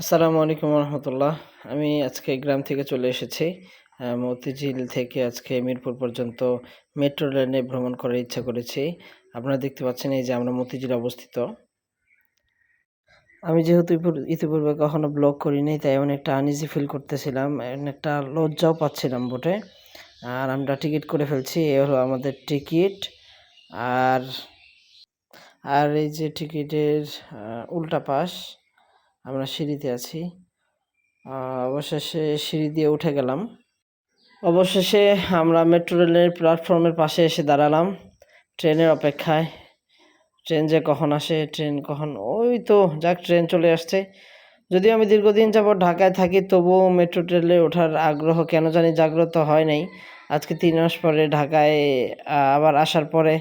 আসসালামু আলাইকুম রহমতুল্লাহ আমি আজকে গ্রাম থেকে চলে এসেছি। মতিঝিল থেকে আজকে মিরপুর পর্যন্ত মেট্রো রেলে ভ্রমণ করার ইচ্ছা করেছি। আপনারা দেখতে পাচ্ছেন এই যে আমরা মতিঝিল অবস্থিত। আমি যেহেতু ইতিপূর্বে কখনো ব্লগ করিনি, তাই অনেকটা আনইজি ফিল করতেছিলাম, অনেকটা লজ্জাও পাচ্ছিলাম বোটে। আর আমরা টিকিট করে ফেলছি, এ হলো আমাদের টিকিট। আর আর এই যে টিকিটের উল্টা পাশ আমরা সিঁড়িতে আছি। অবশেষে সিঁড়ি দিয়ে উঠে গেলাম। অবশেষে আমরা মেট্রো রেলের প্ল্যাটফর্মের পাশে এসে দাঁড়ালাম ট্রেনের অপেক্ষায়। ট্রেন যে কখন আসে, ট্রেন কখন? ওই তো, যাক, ট্রেন চলে আসছে। যদিও আমি দীর্ঘদিন যাবৎ ঢাকায় থাকি, তবুও মেট্রো ট্রেনে ওঠার আগ্রহ কেন জানি জাগ্রত হয় নাই। আজকে তিন মাস পরে ঢাকায় আবার আসার পরে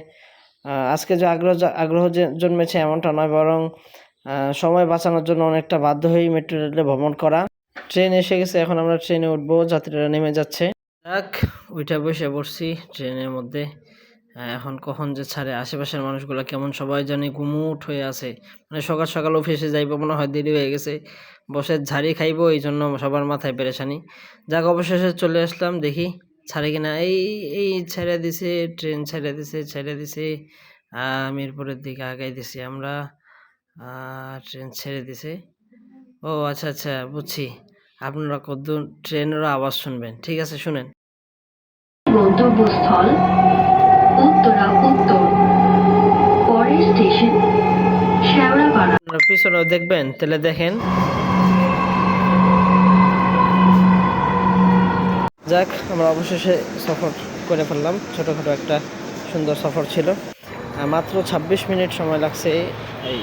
আজকে যে আগ্রহ আগ্রহ জন্মেছে এমনটা নয়, বরং সময় বাঁচানোর জন্য অনেকটা বাধ্য হয়ে মেট্রো রেলে ভ্রমণ করা। ট্রেন এসে গেছে, এখন আমরা ট্রেনে উঠবো, যাত্রীরা নেমে যাচ্ছে। যাক, উঠে বসে পড়ছি ট্রেনের মধ্যে। এখন কখন যে ছাড়ে, আশেপাশের মানুষগুলো কেমন সবাই জানি গুমুট হয়ে আছে। মানে সকাল সকাল অফিসে যাইবো, মনে হয় দেরি হয়ে গেছে। বসে ঝাড়ি খাইবো, এই জন্য সবার মাথায় পেরেশানি। যাক, অবশেষে চলে আসলাম, দেখি ছাড়ে কিনা এই এই ছেড়ে দিছে, ট্রেন ছেড়ে দিছে ছেড়ে দিছে। মিরপুরের দিকে আগাই দিছি আমরা। ট্রেন ছেড়ে দিছে। ও আচ্ছা আচ্ছা বুঝছি। আপনারা কদ্দূর ট্রেনেরও আওয়াজ শুনবেন। ঠিক আছে শুনেন। গন্তব্যস্থল উত্তরা উত্তর। পরের স্টেশন শেওড়াপাড়া। আপনারা পিছনেও দেখবেন তাহলে দেখেন। যাক আমরা অবশেষে সফর করে ফেললাম। ছোটোখাটো একটা সুন্দর সফর ছিল। মাত্র ২৬ মিনিট সময় লাগছে এই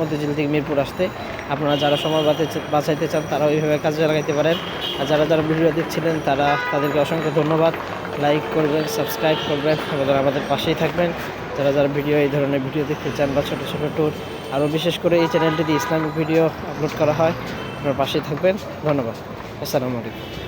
মতিঝিল থেকে মিরপুর আসতে আপনারা যারা সময় বাঁচাইতে চান, তারা ওইভাবে কাজে লাগাইতে পারেন। আর যারা যারা ভিডিও দেখছিলেন, তারা তাদেরকে অসংখ্য ধন্যবাদ। লাইক করবেন সাবস্ক্রাইব করবেন, এবং আমাদের পাশেই থাকবেন। যারা যারা ভিডিও, এই ধরনের ভিডিও দেখতে চান বা ছোটো ছোটো ট্যুর আরও বিশেষ করে এই চ্যানেলটিতে ইসলামিক ভিডিও আপলোড করা হয়, আপনার পাশেই থাকবেন। ধন্যবাদ। আসসালামু আলাইকুম।